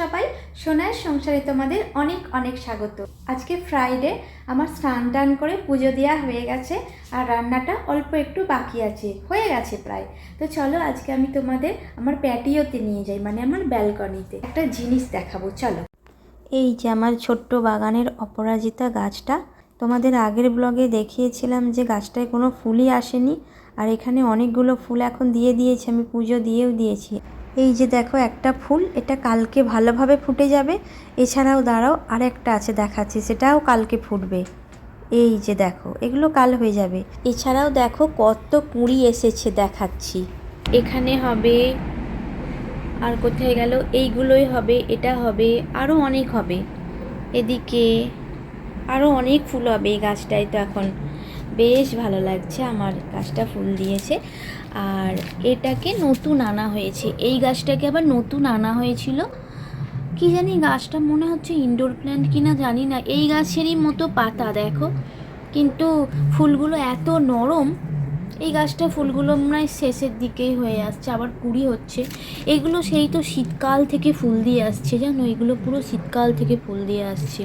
সবাই সোনার সংসারে তোমাদের অনেক অনেক স্বাগত। আজকে ফ্রাইডে আমার স্নান টান করে পুজো দেওয়া হয়ে গেছে আর রান্নাটা অল্প একটু বাকি আছে, হয়ে গেছে প্রায়। তো চলো আজকে আমি তোমাদের আমার প্যাটিওতে নিয়ে যাই মানে আমার ব্যালকনিতে একটা জিনিস দেখাবো, চলো। এই যে আমার ছোট্ট বাগানের অপরাজিতা গাছটা, তোমাদের আগের ব্লগে দেখিয়েছিলাম যে গাছটায় কোনো ফুলই আসেনি, আর এখানে অনেকগুলো ফুল এখন দিয়ে দিয়েছি, আমি পুজো দিয়েও দিয়েছি। এই যে দেখো একটা ফুল, এটা কালকে ভালোভাবে ফুটে যাবে। এছাড়াও দাঁড়াও আর একটা আছে দেখাচ্ছি, সেটাও কালকে ফুটবে। এই যে দেখো, এগুলো কাল হয়ে যাবে। এছাড়াও দেখো কত কুঁড়ি এসেছে দেখাচ্ছি। এখানে হবে, আর কোথায় গেল? এইগুলোই হবে, এটা হবে আরও অনেক হবে। এদিকে আরও অনেক ফুল হবে এই গাছটায় তো এখন। বেশ ভালো লাগছে, আমার গাছটা ফুল দিয়েছে। আর এটাকে নতুন আনা হয়েছে। এই গাছটাকে আবার নতুন আনা হয়েছিল। কি জানি গাছটা মনে হচ্ছে ইনডোর প্ল্যান্ট কিনা জানি না। এই গাছেরই মতো পাতা, দেখো। কিন্তু ফুলগুলো এত নরম এই গাছটা ফুলগুলো হয় শেষের দিকেই হয়ে আসছে, আবার কুড়ি হচ্ছে। এগুলো সেই তো শীতকাল থেকে ফুল দিয়ে আসছে, জানো? এগুলো পুরো শীতকাল থেকে ফুল দিয়ে আসছে।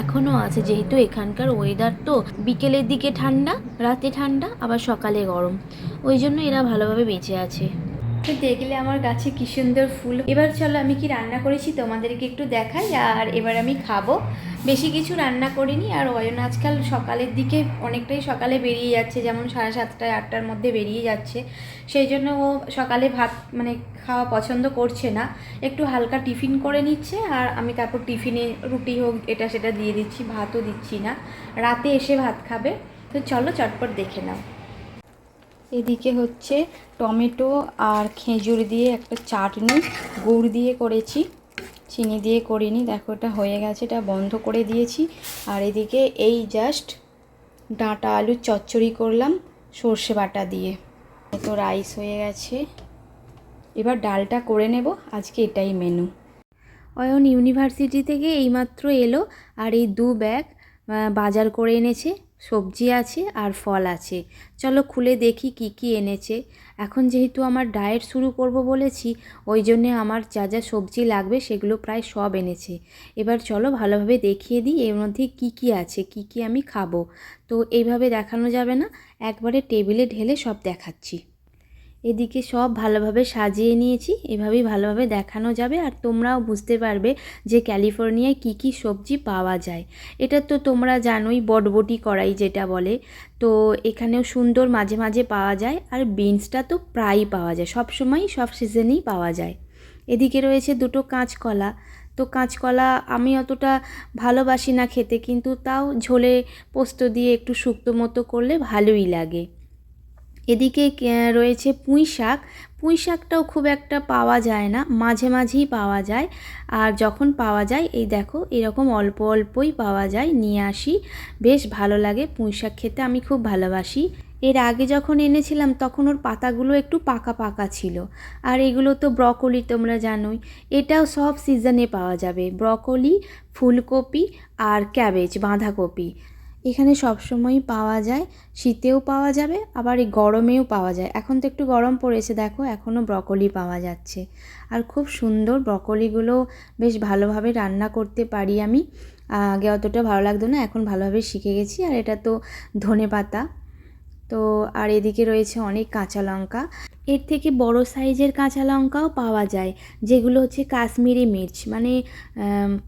এখনও আছে, যেহেতু এখানকার ওয়েদার তো বিকেলের দিকে ঠান্ডা, রাতে ঠান্ডা, আবার সকালে গরম। ওই জন্য এরা ভালোভাবে বেঁচে আছে। তো দেখলে আমার গাছে কি সুন্দর ফুল। এবার চলো আমি কি রান্না করেছি তোমাদেরকে একটু দেখাই, আর এবার আমি খাব। বেশি কিছু রান্না করিনি, আর অয়ন আজকাল সকালের দিকে অনেকটাই সকালে বেরিয়ে যাচ্ছে, যেমন সাড়ে সাতটায়, আটটার মধ্যে বেরিয়ে যাচ্ছে। সেই জন্য ও সকালে ভাত মানে খাওয়া পছন্দ করছে না। একটু হালকা টিফিন করে নিচ্ছে, আর আমি তারপর টিফিনে রুটি হোক, এটা সেটা দিয়ে দিচ্ছি, ভাতও দিচ্ছি না। রাতে এসে ভাত খাবে। তো চলো চটপট দেখে নাও। এদিকে হচ্ছে টমেটো আর খেজুর দিয়ে একটা চাটনি, গুড় দিয়ে করেছি। চিনি দিয়ে করিনি, দেখো এটা হয়ে গেছে, এটা বন্ধ করে দিয়েছি। আর এদিকে এই জাস্ট ডাঁটা আলুর চচ্চড়ি করলাম, সর্ষে বাটা দিয়ে। তো রাইস হয়ে গেছে। এবার ডালটা করে নেব, আজকে এটাই মেনু অয়ন ইউনিভার্সিটি থেকে এইমাত্র এলো, আর এই দু ব্যাগ বাজার করে এনেছে। সবজি আছে আর ফল আছে। চলো খুলে দেখি কি কি এনেছে। এখন যেহেতু আমার ডায়েট শুরু করব বলেছি, ওই জন্যে আমার যা যা সবজি লাগবে সেগুলো প্রায় সব এনেছে। এবার চলো ভালোভাবে দেখিয়ে দিই এর মধ্যে কী কী আছে, কি কি আমি খাব। তো এইভাবে দেখানো যাবে না, একবারে টেবিলে ঢেলে সব দেখাচ্ছি। এদিকে সব ভালোভাবে সাজিয়ে নিয়েছি। এভাবেই ভালোভাবে দেখানো যাবে। আর তোমরাও বুঝতে পারবে যে ক্যালিফোর্নিয়ায় কি কি সবজি পাওয়া যায়। এটা তো তোমরা জানোই, বটবটি করাই যেটা বলে। তো এখানেও সুন্দর মাঝে মাঝে পাওয়া যায়। আর বিনসটা তো প্রায়ই পাওয়া যায়। সব সময়ই, সব সিজনেই পাওয়া যায়। এদিকে রয়েছে দুটো কাঁচকলা। তো কাঁচকলা আমি অতটা ভালোবাসি না খেতে, কিন্তু তাও ঝোলে পোস্ত দিয়ে একটু শুক্তো মতো করলে ভালোই লাগে। এদিকে রয়েছে পুঁই শাক। পুঁই শাকটাও খুব একটা পাওয়া যায় না, মাঝে মাঝেই পাওয়া যায়। আর যখন পাওয়া যায়, এই দেখো, এরকম অল্প অল্পই পাওয়া যায়, নিয়ে আসি। বেশ ভালো লাগে, পুঁই শাক খেতে আমি খুব ভালোবাসি। এর আগে যখন এনেছিলাম, তখন ওর পাতাগুলো একটু পাকা পাকা ছিল। আর এগুলো তো ব্রকলি, তোমরা জানোই। এটাও সব সিজনে পাওয়া যাবে। ব্রকলি, ফুলকপি আর ক্যাবেজ বাঁধাকপি। এখানে সবসময়ই পাওয়া যায়, শীতেও পাওয়া যাবে, আবার এই গরমেও পাওয়া যায়। এখন তো একটু গরম পড়েছে, দেখো এখনও ব্রকলি পাওয়া যাচ্ছে। আর খুব সুন্দর ব্রকলিগুলো বেশ ভালোভাবে রান্না করতে পারি আমি। আগে অতটা ভালো লাগতো না, এখন ভালোভাবে শিখে গেছি, আর এটা তো ধনে পাতা তো আর এদিকে রয়েছে অনেক কাঁচা লঙ্কা। এর থেকে বড় সাইজের কাঁচা লঙ্কাও পাওয়া যায়, যেগুলো হচ্ছে কাশ্মীরি মির্চ। মানে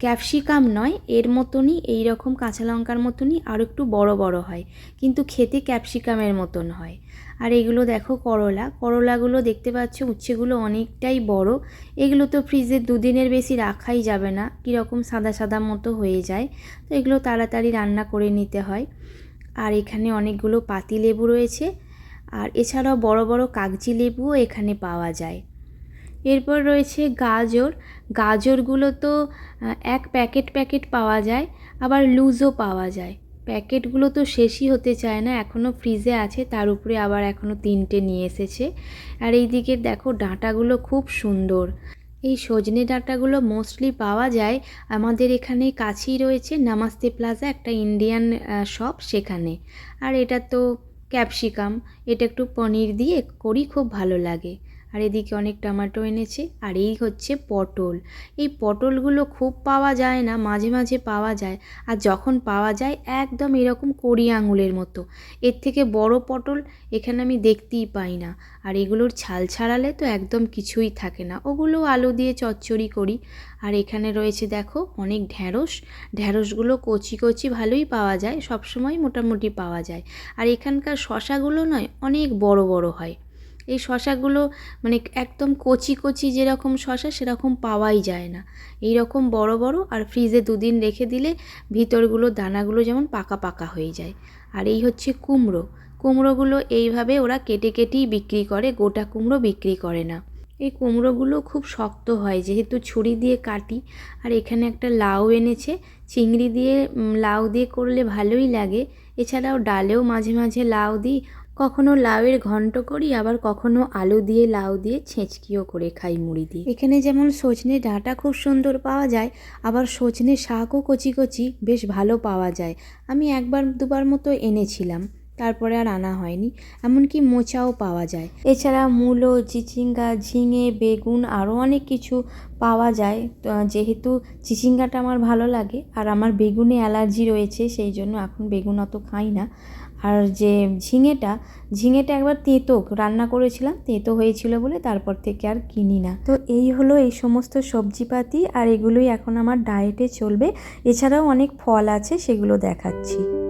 ক্যাপসিকাম নয়, এর মতনই এই রকম কাঁচা লঙ্কার মতনই আর একটু বড় বড় হয়। কিন্তু খেতে ক্যাপসিকামের মতন হয়। আর এগুলো দেখো করলা। করলাগুলো দেখতে পাচ্ছ, উচ্ছেগুলো অনেকটাই বড়। এগুলো তো ফ্রিজে দুদিনের বেশি রাখাই যাবে না, কীরকম সাদা সাদা মতো হয়ে যায়। তো এগুলো তাড়াতাড়ি রান্না করে নিতে হয়। আর এখানে অনেকগুলো পাতি লেবু রয়েছে। আর এছাড়াও বড় বড় কাগজি লেবুও এখানে পাওয়া যায়। এরপর রয়েছে গাজর। গাজরগুলো তো এক প্যাকেট প্যাকেট পাওয়া যায়, আবার লুজও পাওয়া যায়। প্যাকেটগুলো তো শেষই হতে চায় না এখনও ফ্রিজে আছে, তার উপরে আবার এখনও তিনটে নিয়ে এসেছে। আর এই দিকে দেখো, ডাঁটাগুলো খুব সুন্দর। এই সজনে ডাঁটাগুলো মোস্টলি পাওয়া যায়। আমাদের এখানে কাছেই রয়েছে নামাস্তে প্লাজা একটা ইন্ডিয়ান শপ সেখানে। আর এটা তো ক্যাপসিকাম এটা একটু পনির দিয়ে করি, খুব ভালো লাগে। আর এদিকে অনেক টমেটো এনেছে, আর এই হচ্ছে পটল। এই পটলগুলো খুব পাওয়া যায় না, মাঝে মাঝে পাওয়া যায়, আর যখন পাওয়া যায় একদম এরকম কড়ি আঙুলের মতো। এর থেকে বড় পটল এখানে আমি দেখতেই পাই না, আর এগুলোর ছাল ছাড়ালে তো একদম কিছুই থাকে না। ওগুলো আলু দিয়ে চচ্চড়ি করি, আর এখানে রয়েছে দেখো অনেক ঢ্যাঁড়স ঢ্যাঁড়সগুলো কচি কচি ভালোই পাওয়া যায়, সবসময় মোটামুটি পাওয়া যায়। আর এখানকার শশাগুলো নয়, অনেক বড় বড় হয়। এই শশাগুলো মানে একদম কচি কচি যেরকম শশা সেরকম পাওয়াই যায় না। এই রকম বড় বড় আর ফ্রিজে দুদিন রেখে দিলে ভিতরগুলো, দানাগুলো যেমন পাকা পাকা হয়ে যায়। আর এই হচ্ছে কুমড়ো। কুমড়োগুলো এইভাবে ওরা কেটে কেটেই বিক্রি করে, গোটা কুমড়ো বিক্রি করে না। এই কুমড়োগুলো খুব শক্ত হয়, যেহেতু ছুরি দিয়ে কাটি, আর এখানে একটা লাউ এনেছে। চিংড়ি দিয়ে লাউ দিয়ে করলে ভালোই লাগে। এছাড়াও ডালেও মাঝে মাঝে লাউ দিই। কখনো লাউয়ের ঘন্ট করি, আবার কখনো আলু দিয়ে, লাউ দিয়ে ছেঁচকিও করে খাই মুড়ি দিয়ে। এখানে যেমন সজনে ডাঁটা খুব সুন্দর পাওয়া যায়, আবার সজনে শাকও কচি কচি বেশ ভালো পাওয়া যায়। আমি একবার দুবার মতো এনেছিলাম, তারপরে আর আনা হয়নি, এমনকি মোচাও পাওয়া যায়। এছাড়া মূলো, চিচিঙ্গা, ঝিঙে, বেগুন আরও অনেক কিছু পাওয়া যায়। যেহেতু চিচিঙ্গাটা আমার ভালো লাগে, আর আমার বেগুনে অ্যালার্জি রয়েছে, সেই জন্য এখন বেগুন অত খাই না। আর যে ঝিঙেটা ঝিঙেটা একবার তেঁতো, রান্না করেছিলাম, তেঁতো হয়েছিল বলে তারপর থেকে আর কিনি না। তো এই হলো এই সমস্ত সবজিপাতি আর এগুলোই এখন আমার ডায়েটে চলবে। এছাড়াও অনেক ফল আছে, সেগুলো দেখাচ্ছি।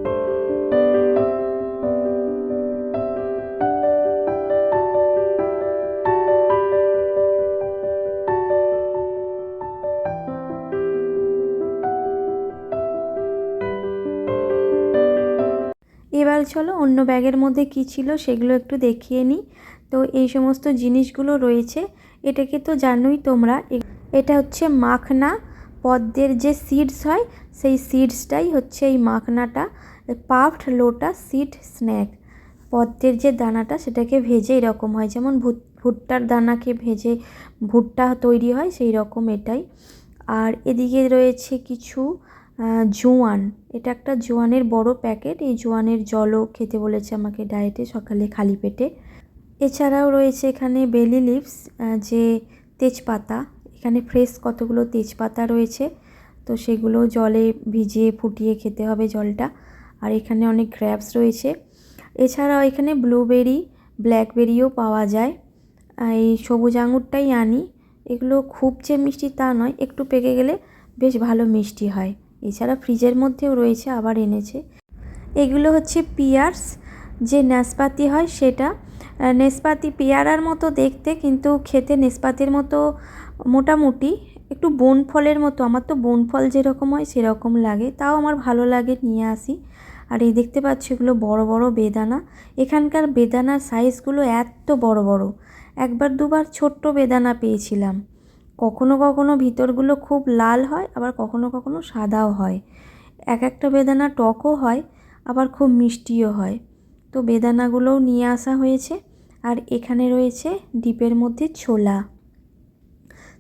এবার চলো, অন্য ব্যাগের মধ্যে কী ছিল সেগুলো একটু দেখিয়ে নিই তো এই সমস্ত জিনিসগুলো রয়েছে, এটাকে তো জানোই তোমরা। এটা হচ্ছে মাখনা। পদ্মের যে সিডস হয়, সেই সিডসটাই হচ্ছে এই মাখনাটা পাফড লোটা সিড স্ন্যাক পদ্মের যে দানাটা, সেটাকে ভেজে এরকম হয়, যেমন ভুট ভুট্টার দানাকে ভেজে ভুট্টা তৈরি হয় সেই রকম এটাই। আর এদিকে রয়েছে কিছু জোয়ান। এটা একটা জোয়ানের বড় প্যাকেট। এই জোয়ানের জলও খেতে বলেছে আমাকে ডায়েটে, সকালে খালি পেটে। এছাড়াও রয়েছে এখানে বেলি লিভস যে তেজপাতা। এখানে ফ্রেশ কতগুলো তেজপাতা রয়েছে, তো সেগুলো জলে ভিজিয়ে ফুটিয়ে খেতে হবে জলটা। আর এখানে অনেক গ্র্যাপস রয়েছে। এছাড়াও এখানে ব্লুবেরি, ব্ল্যাকবেরিও পাওয়া যায়। এই সবুজ আঙুরটাই আনি। এগুলো খুব যে মিষ্টি তা নয়, একটু পেকে গেলে বেশ ভালো মিষ্টি হয়। এছাড়া ফ্রিজের মধ্যেও রয়েছে, আবার এনেছে। এগুলো হচ্ছে পিয়ার্স, যে নাশপাতি হয় সেটা। নেসপাতি পেয়ারার মতো দেখতে, কিন্তু খেতে নেসপাতির মতো মোটামুটি, একটু বন ফলের মতো। আমার তো বন ফল যেরকম হয় সেরকম লাগে, তাও আমার ভালো লাগে, নিয়ে আসি। আর এই দেখতে পাচ্ছ এগুলো বড় বড় বেদানা। এখানকার বেদানার সাইজগুলো এত বড় বড়। একবার দুবার ছোট্ট বেদানা পেয়েছিলাম। কখনো কখনো ভিতরগুলো খুব লাল হয়, আবার কখনো কখনো সাদাও হয়। এক একটা বেদানা টকও হয়, আবার খুব মিষ্টিও হয়। তো বেদানাগুলোও নিয়ে আসা হয়েছে, আর এখানে রয়েছে ডিপের মধ্যে ছোলা।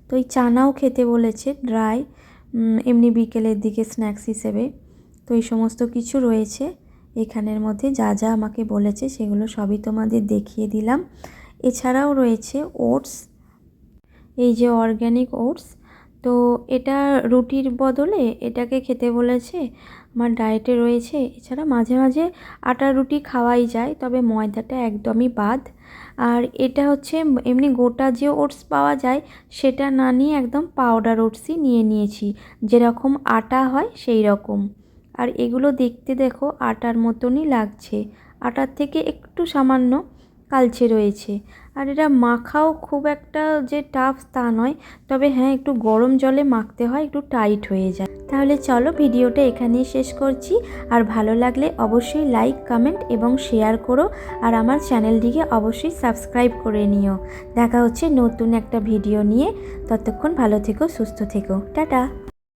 তো এই চানাও খেতে বলেছে, ড্রাই এমনি বিকেলের দিকে স্ন্যাক্স হিসেবে। তো এই সমস্ত কিছু রয়েছে, এখানের মধ্যে যা যা আমাকে বলেছে সেগুলো সবই তোমাদের দেখিয়ে দিলাম। এছাড়াও রয়েছে ওটস এই যে অর্গ্যানিক ওটস তো এটা রুটির বদলে এটাকে খেতে বলেছে, আমার ডায়েটে রয়েছে। এছাড়া মাঝে মাঝে আটা রুটি খাওয়াই যায়, তবে ময়দাটা একদমই বাদ। আর এটা হচ্ছে এমনি গোটা যে ওটস পাওয়া যায়, সেটা না নিয়ে একদম পাউডার ওটসই নিয়ে নিয়েছি। যেরকম আটা হয়, সেই রকম। আর এগুলো দেখতে দেখো, আটার মতনই লাগছে। আটার থেকে একটু সামান্য কালচে রয়েছে। আর এটা মাখাও খুব একটা যে টাফ তা নয়, তবে হ্যাঁ একটু গরম জলে মাখতে হয়, একটু টাইট হয়ে যায়। তাহলে চলো ভিডিওটা এখানেই শেষ করছি। আর ভালো লাগলে অবশ্যই লাইক কমেন্ট এবং শেয়ার করো। আর আমার চ্যানেলটিকে অবশ্যই সাবস্ক্রাইব করে নিও। দেখা হচ্ছে নতুন একটা ভিডিও নিয়ে। ততক্ষণ ভালো থেকো, সুস্থ থেকো। টাটা!